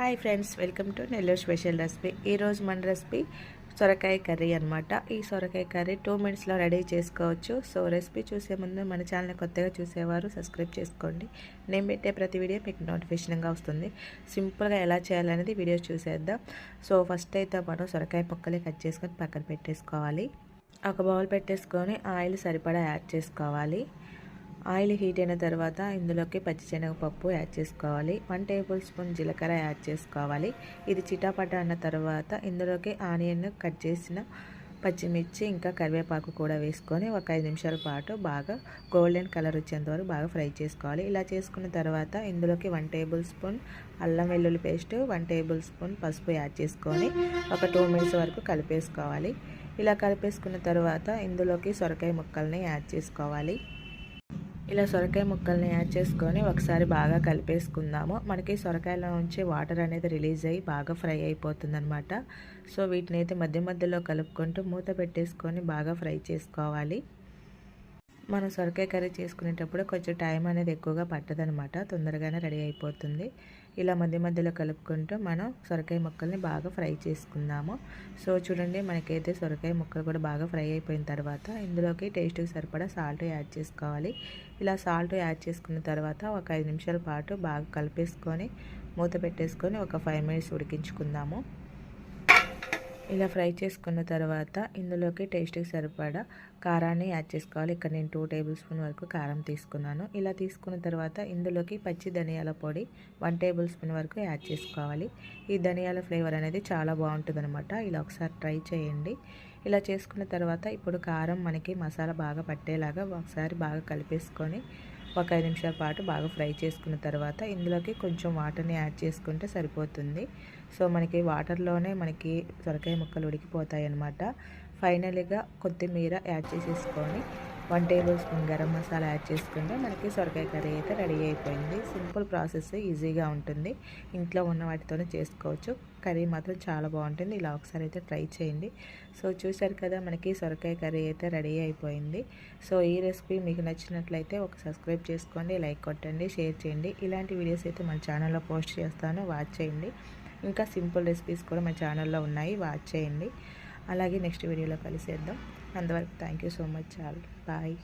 Hi friends welcome to Nellore special recipe ఈరోజు మన recipe సొరకాయ కర్రీ అనమాట ఈ సొరకాయ కర్రీ టూ మినిట్స్లో రెడీ చేసుకోవచ్చు. సో రెసిపీ చూసే ముందు మన ఛానల్ కొత్తగా చూసేవారు సబ్స్క్రైబ్ చేసుకోండి. నేను పెట్టే ప్రతి వీడియో మీకు నోటిఫికేషన్గా వస్తుంది. సింపుల్గా ఎలా చేయాలనేది వీడియో చూసేద్దాం. సో ఫస్ట్ అయితే మనం సొరకాయ ముక్కలే కట్ చేసుకొని పక్కన పెట్టేసుకోవాలి. ఒక బౌల్ పెట్టేసుకొని ఆయిల్ సరిపడా యాడ్ చేసుకోవాలి. ఆయిల్ హీట్ అయిన తర్వాత ఇందులోకి పచ్చిశనగపప్పు యాడ్ చేసుకోవాలి. వన్ టేబుల్ స్పూన్ జీలకర్ర యాడ్ చేసుకోవాలి. ఇది చిటాపట అన్న తర్వాత ఇందులోకి ఆనియన్ కట్ చేసిన పచ్చిమిర్చి ఇంకా కరివేపాకు కూడా వేసుకొని ఒక ఐదు నిమిషాల పాటు బాగా గోల్డెన్ కలర్ వచ్చేంత వరకు బాగా ఫ్రై చేసుకోవాలి. ఇలా చేసుకున్న తర్వాత ఇందులోకి వన్ టేబుల్ స్పూన్ అల్లం వెల్లుల్లి పేస్ట్ వన్ టేబుల్ స్పూన్ పసుపు యాడ్ చేసుకొని ఒక టూ మినిట్స్ వరకు కలిపేసుకోవాలి. ఇలా కలిపేసుకున్న తర్వాత ఇందులోకి సొరకాయ ముక్కల్ని యాడ్ చేసుకోవాలి. ఇలా సొరకాయ ముక్కల్ని యాడ్ చేసుకొని ఒకసారి బాగా కలిపేసుకుందాము. మనకి సొరకాయలో నుంచి వాటర్ అనేది రిలీజ్ అయ్యి బాగా ఫ్రై అయిపోతుందనమాట సో వీటిని అయితే మధ్య మధ్యలో కలుపుకుంటూ మూత పెట్టేసుకొని బాగా ఫ్రై చేసుకోవాలి. మనం సొరకాయ కర్రీ చేసుకునేటప్పుడు కొంచెం టైం అనేది ఎక్కువగా పట్టదనమాట తొందరగానే రెడీ అయిపోతుంది. ఇలా మధ్య మధ్యలో కలుపుకుంటూ మనం సొరకాయ ముక్కల్ని బాగా ఫ్రై చేసుకుందాము. సో చూడండి మనకైతే సొరకాయ ముక్కలు కూడా బాగా ఫ్రై అయిపోయిన తర్వాత ఇందులోకి టేస్ట్కి సరిపడా సాల్ట్ యాడ్ చేసుకోవాలి. ఇలా సాల్ట్ యాడ్ చేసుకున్న తర్వాత ఒక ఐదు నిమిషాల పాటు బాగా కలిపేసుకొని మూత పెట్టేసుకొని ఒక ఫైవ్ మినిట్స్ ఉడికించుకుందాము. ఇలా ఫ్రై చేసుకున్న తర్వాత ఇందులోకి టేస్ట్కి సరిపడా కారాన్ని యాడ్ చేసుకోవాలి. ఇక్కడ నేను టూ టేబుల్ స్పూన్ వరకు కారం తీసుకున్నాను. ఇలా తీసుకున్న తర్వాత ఇందులోకి పచ్చి ధనియాల పొడి వన్ టేబుల్ స్పూన్ వరకు యాడ్ చేసుకోవాలి. ఈ ధనియాల ఫ్లేవర్ అనేది చాలా బాగుంటుంది అనమాట ఇలా ఒకసారి ట్రై చేయండి. ఇలా చేసుకున్న తర్వాత ఇప్పుడు కారం మనకి మసాలా బాగా పట్టేలాగా ఒకసారి బాగా కలిపేసుకొని ఒక ఐదు నిమిషాల పాటు బాగా ఫ్రై చేసుకున్న తర్వాత ఇందులోకి కొంచెం వాటర్ని యాడ్ చేసుకుంటే సరిపోతుంది. సో మనకి వాటర్లోనే మనకి సొరకాయ ముక్కలు ఉడికిపోతాయి అన్నమాట ఫైనల్గా కొత్తిమీర యాడ్ చేసేసుకొని one tablespoon garam masala add చేసుకుంటే మనకి సొరకాయ కర్రీ అయితే రెడీ అయిపోయింది. సింపుల్ ప్రాసెస్ ఈజీగా ఉంటుంది. ఇంట్లో ఉన్న వాటితోనే చేసుకోవచ్చు. కర్రీ మాత్రం చాలా బాగుంటుంది. ఇలా ఒకసారి అయితే ట్రై చేయండి. సో చూశారు కదా మనకి సొరకాయ కర్రీ అయితే రెడీ అయిపోయింది. సో ఈ రెసిపీ మీకు నచ్చినట్లయితే ఒక సబ్స్క్రైబ్ చేసుకోండి లైక్ కొట్టండి షేర్ చేయండి. ఇలాంటి వీడియోస్ అయితే మన ఛానల్లో పోస్ట్ చేస్తాను. వాచ్ చేయండి. ఇంకా సింపుల్ రెసిపీస్ కూడా మన ఛానల్లో ఉన్నాయి. వాచ్ చేయండి. అలాగే నెక్స్ట్ వీడియోలో కలిసేద్దాం. అంతవరకు thank you so much all bye